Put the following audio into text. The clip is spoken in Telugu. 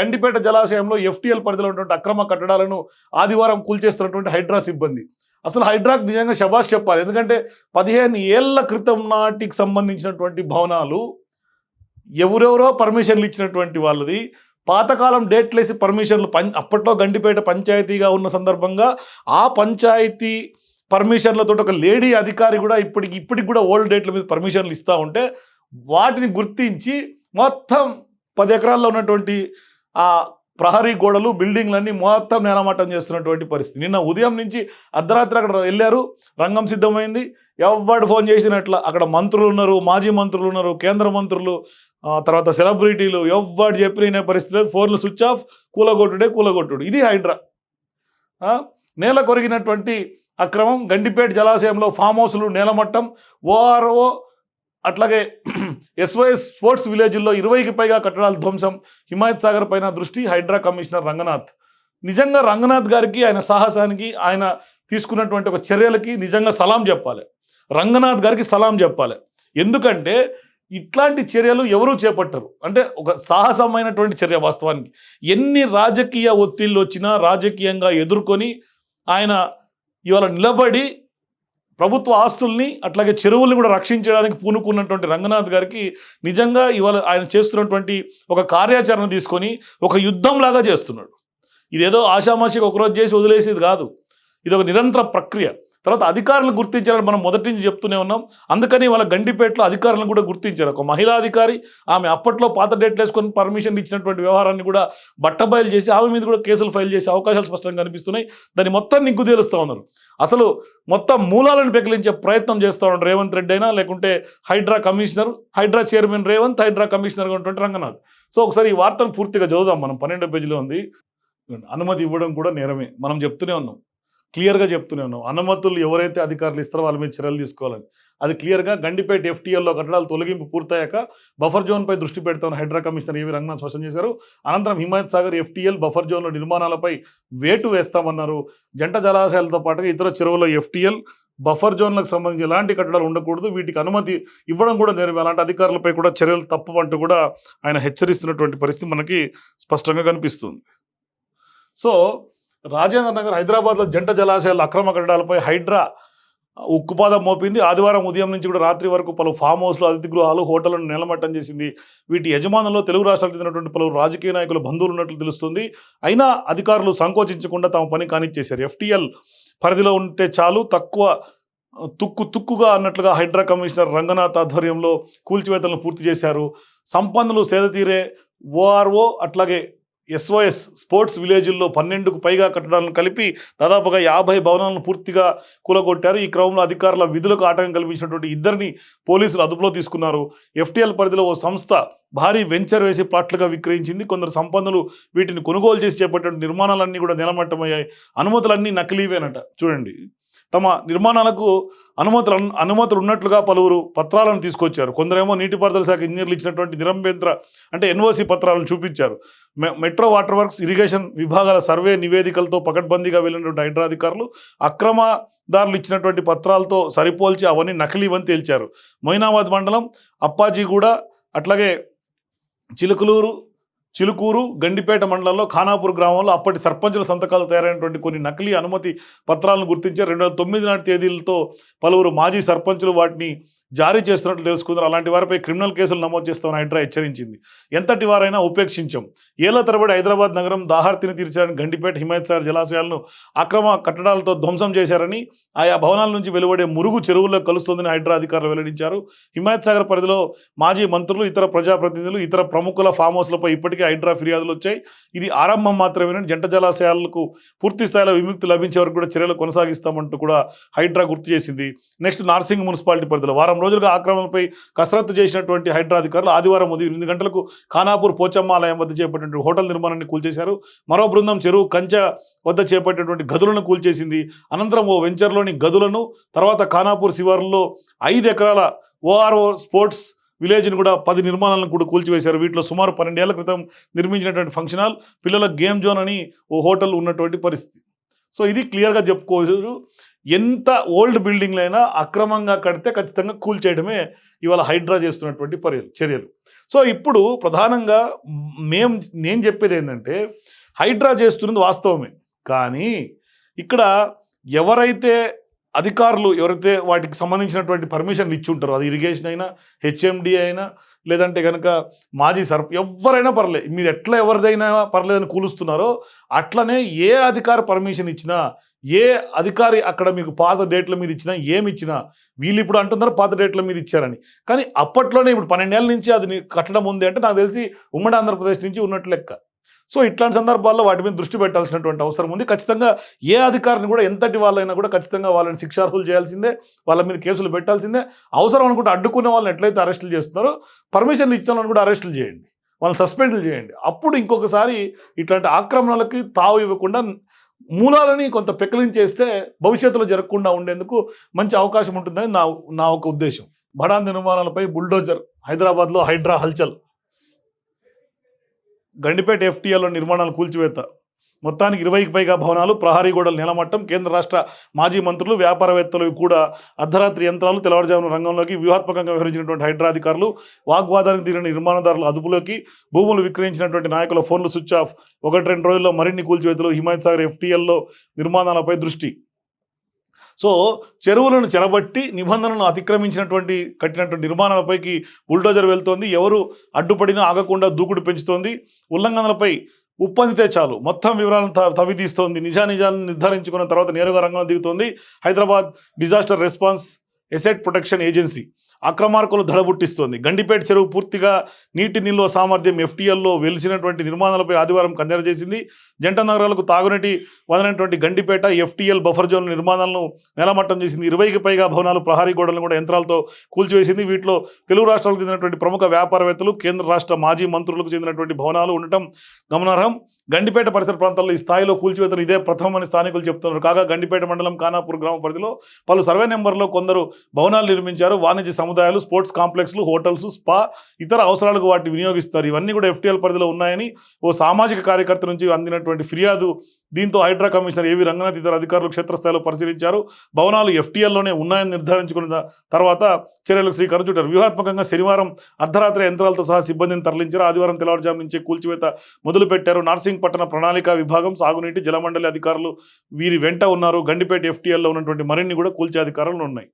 గండిపేట జలాశయంలో ఎఫ్టీఎల్ పరిధిలో ఉన్నటువంటి అక్రమ కట్టడాలను ఆదివారం కూల్చేస్తున్నటువంటి హైడ్రా సిబ్బంది. అసలు హైడ్రాక్ నిజంగా శబాష్ చెప్పాలి. ఎందుకంటే పదిహేను ఏళ్ళ క్రితం నాటికి సంబంధించినటువంటి భవనాలు ఎవరెవరో పర్మిషన్లు ఇచ్చినటువంటి వాళ్ళది. పాతకాలం డేట్లేసి పర్మిషన్లు పం అప్పట్లో గండిపేట పంచాయతీగా ఉన్న సందర్భంగా ఆ పంచాయతీ పర్మిషన్లతో ఒక లేడీ అధికారి కూడా ఇప్పటికి ఇప్పటికి కూడా ఓల్డ్ డేట్ల మీద పర్మిషన్లు ఇస్తూ ఉంటే వాటిని గుర్తించి మొత్తం పది ఎకరాల్లో ఉన్నటువంటి ఆ ప్రహరీ గోడలు బిల్డింగ్లన్నీ మొత్తం నేలమట్టం చేస్తున్నటువంటి పరిస్థితి. నిన్న ఉదయం నుంచి అర్ధరాత్రి అక్కడ వెళ్ళారు రంగం సిద్ధమైంది. ఎవడు ఫోన్ చేసినట్ల అక్కడ మంత్రులు ఉన్నారు మాజీ మంత్రులు ఉన్నారు కేంద్ర మంత్రులు తర్వాత సెలబ్రిటీలు ఎవ్వడు చెప్పిన పరిస్థితి లేదు ఫోన్లు స్విచ్ ఆఫ్ కూలగొట్టుడే కూలగొట్టుడు. ఇది హైడ్రా. నేల కొరిగినటువంటి అక్రమం గండిపేట జలాశయంలో ఫామ్ హౌస్లు నేలమట్టం ఓఆర్ఓ అట్లాగే ఎస్వైఎస్ స్పోర్ట్స్ విలేజ్ల్లో ఇరవైకి పైగా కట్టడాల ధ్వంసం హిమాయత్ సాగర్ పైన దృష్టి హైడ్రా కమిషనర్ రంగనాథ్. నిజంగా రంగనాథ్ గారికి ఆయన సాహసానికి ఆయన తీసుకున్నటువంటి ఒక చర్యలకి నిజంగా సలాం చెప్పాలి. రంగనాథ్ గారికి సలాం చెప్పాలి. ఎందుకంటే ఇట్లాంటి చర్యలు ఎవరూ చేపట్టరు. అంటే ఒక సాహసమైనటువంటి చర్య వాస్తవానికి. ఎన్ని రాజకీయ ఒత్తిళ్ళు వచ్చినా రాజకీయంగా ఎదుర్కొని ఆయన ఇవాళ నిలబడి ప్రభుత్వ ఆస్తుల్ని అట్లాగే చెరువుల్ని కూడా రక్షించడానికి పూనుకున్నటువంటి రంగనాథ్ గారికి నిజంగా ఇవాళ ఆయన చేస్తున్నటువంటి ఒక కార్యాచరణ తీసుకొని ఒక యుద్ధంలాగా చేస్తున్నాడు. ఇదేదో ఆషామాషికి ఒకరోజు చేసి వదిలేసేది కాదు. ఇది ఒక నిరంతర ప్రక్రియ. తర్వాత అధికారులను గుర్తించాలని మనం మొదటి నుంచి చెప్తూనే ఉన్నాం. అందుకని వాళ్ళ గండిపేటలో అధికారులను కూడా గుర్తించారు ఒక మహిళా అధికారి ఆమె అప్పట్లో పాత డేట్లు వేసుకొని పర్మిషన్ ఇచ్చినటువంటి వ్యవహారాన్ని కూడా బట్టబయలు చేసి ఆమె మీద కూడా కేసులు ఫైల్ చేసే అవకాశాలు స్పష్టంగా కనిపిస్తున్నాయి. దాన్ని మొత్తం నిగ్గుదేలుస్తూ ఉన్నారు. అసలు మొత్తం మూలాలను పెకిలించే ప్రయత్నం చేస్తూ ఉన్నారు రేవంత్ రెడ్డి అయినా లేకుంటే హైడ్రా కమిషనర్ హైడ్రా చైర్మన్ రేవంత్ హైడ్రా కమిషనర్గా ఉన్నటువంటి రంగనాథ్. సో ఒకసారి ఈ వార్తను పూర్తిగా చదువుదాం. మనం పన్నెండో పేజీలో ఉంది. అనుమతి ఇవ్వడం కూడా నేరమే. మనం చెప్తూనే ఉన్నాం. క్లియర్గా చెప్తున్నాను అనుమతులు ఎవరైతే అధికారులు ఇస్తారో వాళ్ళ మీద చర్యలు తీసుకోవాలని. అది క్లియర్గా గండిపేట ఎఫ్టీఎల్లో కట్టడాలు తొలగింపు పూర్తయ్యాక బఫర్ జోన్పై దృష్టి పెడతామని హైడ్రా కమిషనర్ ఏవి రంగనాథ్ స్పష్టం చేశారు. అనంతరం హిమాయత్ సాగర్ ఎఫ్టీఎల్ బఫర్ జోన్ల నిర్మాణాలపై వేటు వేస్తామన్నారు. జంట జలాశయాలతో పాటుగా ఇతర చెరువుల ఎఫ్టీఎల్ బఫర్ జోన్లకు సంబంధించి ఎలాంటి కట్టడాలు ఉండకూడదు. వీటికి అనుమతి ఇవ్వడం కూడా నేరం. అలాంటి అధికారులపై కూడా చర్యలు తప్పు అంటూ కూడా ఆయన హెచ్చరిస్తున్నటువంటి పరిస్థితి మనకి స్పష్టంగా కనిపిస్తుంది. సో రాజేంద్ర నగర్ హైదరాబాద్లో జంట జలాశయాల అక్రమ కట్టడాలపై హైడ్రా ఉక్కుపాదం మోపింది. ఆదివారం ఉదయం నుంచి కూడా రాత్రి వరకు పలు ఫామ్ హౌస్లు అతిథి గృహాలు హోటళ్ళను నిలమట్టం చేసింది. వీటి యజమానుల్లో తెలుగు రాష్ట్రాలకు చెందినటువంటి పలువురు రాజకీయ నాయకులు బంధువులు ఉన్నట్లు తెలుస్తుంది. అయినా అధికారులు సంకోచించకుండా తమ పని కానిచ్చేశారు. ఎఫ్టీఎల్ పరిధిలో ఉంటే చాలు తక్కువ తుక్కు తుక్కుగా అన్నట్లుగా హైడ్రా కమిషనర్ రంగనాథ్ ఆధ్వర్యంలో కూల్చివేతలను పూర్తి చేశారు. సంపన్నులు సేదతీరే ఓఆర్ఓ అట్లాగే ఎస్ఓఎస్ స్పోర్ట్స్ విలేజ్ల్లో పన్నెండుకు పైగా కట్టడాలను కలిపి దాదాపుగా యాభై భవనాలను పూర్తిగా కూలగొట్టారు. ఈ క్రమంలో అధికారుల విధులకు ఆటంకం కల్పించినటువంటి ఇద్దరిని పోలీసులు అదుపులో తీసుకున్నారు. ఎఫ్టీఎల్ పరిధిలో ఓ సంస్థ భారీ వెంచర్ వేసి ప్లాట్లుగా విక్రయించింది. కొందరు సంపన్నులు వీటిని కొనుగోలు చేసి చేపట్టిన నిర్మాణాలన్నీ కూడా నిలమట్టమయ్యాయి. అనుమతులన్నీ నకిలీవేనట. చూడండి. తమ నిర్మాణాలకు అనుమతులు అనుమతులు ఉన్నట్లుగా పలువురు పత్రాలను తీసుకొచ్చారు. కొందరేమో నీటిపారుదల శాఖ ఇంజనీర్లు ఇచ్చినటువంటి నిరంభ్యంతర అంటే ఎన్ఓసి పత్రాలను చూపించారు. మె- మెట్రో వాటర్ వర్క్స్ ఇరిగేషన్ విభాగాల సర్వే నివేదికలతో పకడ్బందీగా వెళ్ళినటువంటి హైడ్రాధికారులు అక్రమదారులు ఇచ్చినటువంటి పత్రాలతో సరిపోల్చి అవన్నీ నకిలీవని తేల్చారు. మొయినాబాద్ మండలం అప్పాజీగూడ అట్లాగే చిలుకలూరు చిలుకూరు గండిపేట మండలంలో ఖానాపూర్ గ్రామంలో అప్పటి సర్పంచుల సంతకాలు తయారైనటువంటి కొన్ని నకిలీ అనుమతి పత్రాలను గుర్తించారు రెండు వేల తొమ్మిది నాటి తేదీలతో పలువురు మాజీ సర్పంచులు వాటిని జారీ చేస్తున్నట్లు తెలుసుకున్నారు అలాంటి వారిపై క్రిమినల్ కేసులు నమోదు చేస్తామని హైడ్రా హెచ్చరించింది. ఎంతటి వారైనా ఉపేక్షించాం. ఏళ్ళ తరబడి హైదరాబాద్ నగరం దాహార్తిని తీర్చారని గండిపేట హిమాయత్ సాగర్ జలాశయాలను అక్రమ కట్టడాలతో ధ్వంసం చేశారని ఆయా భవనాల నుంచి వెలువడే మురుగు చెరువుల్లో కలుస్తోందని హైడ్రా అధికారులు వెల్లడించారు. హిమాయత్ సాగర్ పరిధిలో మాజీ మంత్రులు ఇతర ప్రజాప్రతినిధులు ఇతర ప్రముఖుల ఫామ్ హౌస్లపై ఇప్పటికే హైడ్రా ఫిర్యాదులు వచ్చాయి. ఇది ఆరంభం మాత్రమేనని జంట జలాశయాలకు పూర్తి స్థాయిలో విముక్తి లభించే వరకు కూడా చర్యలు కొనసాగిస్తామంటూ కూడా హైడ్రా గుర్తు చేసింది. నెక్స్ట్ నార్సింగ్ మున్సిపాలిటీ పరిధిలో వారం రోజులుగా ఆక్రమణపై కసరత్తు చేసినటువంటి హైడ్రా అధికారులు ఆదివారం ఉదయం ఎనిమిది గంటలకు ఖానాపూర్ పోచమ్మ ఆలయం వద్ద చేపట్టినటువంటి హోటల్ నిర్మాణాన్ని కూల్చేశారు. మరో బృందం చెరువు కంచె వద్ద చేపట్టినటువంటి గదులను కూల్చేసింది. అనంతరం ఓ వెంచర్లోని గదులను తర్వాత ఖానాపూర్ శివారులో ఐదు ఎకరాల ఓఆర్ఓ స్పోర్ట్స్ విలేజ్ని కూడా పది నిర్మాణాలను కూడా కూల్చివేశారు. వీటిలో సుమారు పన్నెండేళ్ళ క్రితం నిర్మించినటువంటి ఫంక్షన్ హాల్ పిల్లల గేమ్ జోన్ అని ఓ హోటల్ ఉన్నటువంటి పరిస్థితి. సో ఇది క్లియర్గా చెప్పుకోవచ్చు. ఎంత ఓల్డ్ బిల్డింగ్లైనా అక్రమంగా కడితే ఖచ్చితంగా కూల్చేయడమే ఇవాళ హైడ్రా చేస్తున్నటువంటి పర్యలు చర్యలు. సో ఇప్పుడు ప్రధానంగా మేము నేను చెప్పేది ఏంటంటే హైడ్రా చేస్తున్నది వాస్తవమే. కానీ ఇక్కడ ఎవరైతే అధికారులు ఎవరైతే వాటికి సంబంధించినటువంటి పర్మిషన్లు ఇచ్చి ఉంటారో అది ఇరిగేషన్ అయినా హెచ్ఎండి అయినా లేదంటే కనుక మాజీ సర్ప ఎవరైనా పర్లేదు మీరు ఎట్లా ఎవరిదైనా పర్లేదని కూలుస్తున్నారో అట్లనే ఏ అధికారి పర్మిషన్ ఇచ్చినా ఏ అధికారి అక్కడ మీకు పాత డేట్ల మీద ఇచ్చినా ఏమి ఇచ్చినా వీళ్ళు ఇప్పుడు అంటున్నారు పాత డేట్ల మీద ఇచ్చారని. కానీ అప్పట్లోనే ఇప్పుడు పన్నెండేళ్ళ నుంచి అది కట్టడం ఉంది అంటే నాకు తెలిసి ఉమ్మడి ఆంధ్రప్రదేశ్ నుంచి ఉన్నట్లు లెక్క. సో ఇట్లాంటి సందర్భాల్లో వాటి మీద దృష్టి పెట్టాల్సినటువంటి అవసరం ఉంది. ఖచ్చితంగా ఏ అధికారిని కూడా ఎంతటి వాళ్ళైనా కూడా ఖచ్చితంగా వాళ్ళని శిక్షార్హులు చేయాల్సిందే వాళ్ళ మీద కేసులు పెట్టాల్సిందే. అవసరం అనుకుంటే అడ్డుకునే వాళ్ళని ఎట్లయితే అరెస్టులు చేస్తున్నారో పర్మిషన్లు ఇచ్చిన కూడా అరెస్టులు చేయండి. వాళ్ళని సస్పెండ్లు చేయండి. అప్పుడు ఇంకొకసారి ఇట్లాంటి ఆక్రమణలకి తావు ఇవ్వకుండా మూలాలని కొంత పెకలించేస్తే భవిష్యత్తులో జరగకుండా ఉండేందుకు మంచి అవకాశం ఉంటుందని నా నా ఒక ఉద్దేశం. బడాన్ నిర్మాణాలపై బుల్డోజర్ హైదరాబాద్లో హైడ్రా హల్చల్. గండిపేట ఎఫ్టీఎల్లో నిర్మాణాలు కూల్చివేత. మొత్తానికి ఇరవైకి పైగా భవనాలు ప్రహారీ గోడలు నిలమట్టం కేంద్ర రాష్ట్ర మాజీ మంత్రులు వ్యాపారవేత్తలు కూడా అర్ధరాత్రి యంత్రాలు తెల్లవారుజామున రంగంలోకి వ్యూహాత్మకంగా వ్యవహరించినటువంటి హైడ్రా అధికారులు వాగ్వాదానికి తీరిన నిర్మాణదారుల అదుపులోకి భూములు విక్రయించినటువంటి నాయకుల ఫోన్లు స్విచ్ ఆఫ్. ఒకటి రెండు రోజుల్లో మరిన్ని కూల్చివేతలు హిమాయత్ సాగర్ ఎఫ్టీఎల్లో నిర్మాణాలపై దృష్టి. సో చెరువులను చెరబట్టి నిబంధనలను అతిక్రమించినటువంటి కట్టినటువంటి నిర్మాణాలపైకి బుల్డోజర్ వెళ్తోంది. ఎవరు అడ్డుపడినా ఆగకుండా దూకుడు పెంచుతోంది. ఉల్లంఘనలపై ఉప్పందితే చాలు. మొత్తం వివరాలను త- తవ్వితీస్తోంది నిజానిజాలను నిర్ధారించుకున్న తర్వాత నేరుగా రంగంలో దిగుతోంది Hyderabad disaster response asset protection agency. అక్రమార్కులు దడబుట్టిస్తోంది గండిపేట చెరువు పూర్తిగా నీటి నిల్వ సామర్థ్యం ఎఫ్టీఎల్లో వెలిసినటువంటి నిర్మాణాలపై ఆదివారం కందెర చేసింది. జంట నగరాలకు తాగునీటి వదనటువంటి గండిపేట ఎఫ్టీఎల్ బఫర్ జోన్ నిర్మాణాలను నెలమట్టం చేసింది. ఇరవైకి పైగా భవనాలు ప్రహారీ గోడలను కూడా యంత్రాలతో కూల్చివేసింది. వీటిలో తెలుగు రాష్ట్రాలకు చెందినటువంటి ప్రముఖ వ్యాపారవేత్తలు కేంద్ర రాష్ట్ర మాజీ మంత్రులకు చెందినటువంటి భవనాలు ఉండటం గమనార్హం. గండిపేట పరిసర ప్రాంతాల్లో ఈ స్థాయిలో కూల్చివేతలు ఇదే ప్రథమని స్థానికులు చెప్తున్నారు. కాగా గండిపేట మండలం ఖానాపూర్ గ్రామ పరిధిలో పలు సర్వే నెంబర్లో కొందరు భవనాలు నిర్మించారు. వాణిజ్య సముదాయాలు స్పోర్ట్స్ కాంప్లెక్స్లు హోటల్స్ స్పా ఇతర అవసరాలకు వాటిని వినియోగిస్తారు. ఇవన్నీ కూడా ఎఫ్టీఎల్ పరిధిలో ఉన్నాయని ఓ సామాజిక కార్యకర్త నుంచి అందినటువంటి ఫిర్యాదు. దీంతో హైడ్రా కమిషనర్ ఏవి రంగనాథ్ ఇతర అధికారులు క్షేత్రస్థాయిలో పరిశీలించారు. భవనాలు ఎఫ్టీఎల్లోనే ఉన్నాయని నిర్ధారించుకున్న తర్వాత చర్యలకు శ్రీకారం చుట్టారు వ్యూహాత్మకంగా శనివారం అర్ధరాత్రి యంత్రాలతో సహా సిబ్బందిని తరలించారు. ఆదివారం తెల్లవారుజాము నుంచే కూల్చివేత మొదలుపెట్టారు. నార్సింగ్ పట్టణ ప్రణాళిక విభాగం సాగునీటి జలమండలి అధికారులు వీరి వెంట ఉన్నారు. గండిపేట ఎఫ్టీఎల్లో ఉన్నటువంటి మరిన్ని కూడా కూల్చే అధికారులు ఉన్నాయి.